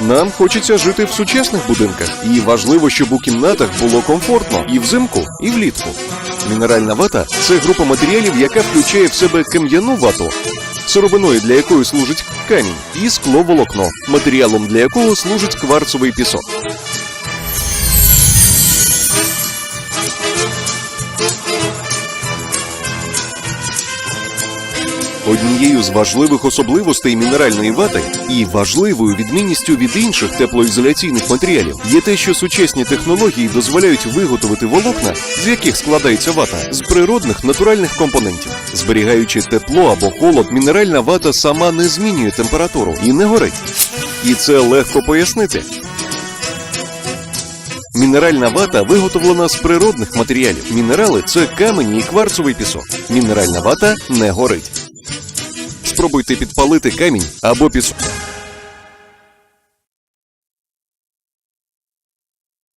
Нам хочеться жити в сучасних будинках, і важливо, щоб у кімнатах було комфортно і взимку, і влітку. Мінеральна вата це група матеріалів, яка включає в себе кам'яну вату, сировиною для якої служить камінь, і скловолокно, матеріалом для якого служить кварцовий пісок. Однією з важливих особливостей мінеральної вати і важливою відмінністю від інших теплоізоляційних матеріалів є те, що сучасні технології дозволяють виготовити волокна, з яких складається вата, з природних натуральних компонентів. Зберігаючи тепло або холод, мінеральна вата сама не змінює температуру і не горить. І це легко пояснити. Мінеральна вата виготовлена з природних матеріалів. Мінерали це камені і кварцовий пісок. Мінеральна вата не горить. Спробуйте підпалити камінь або пісок.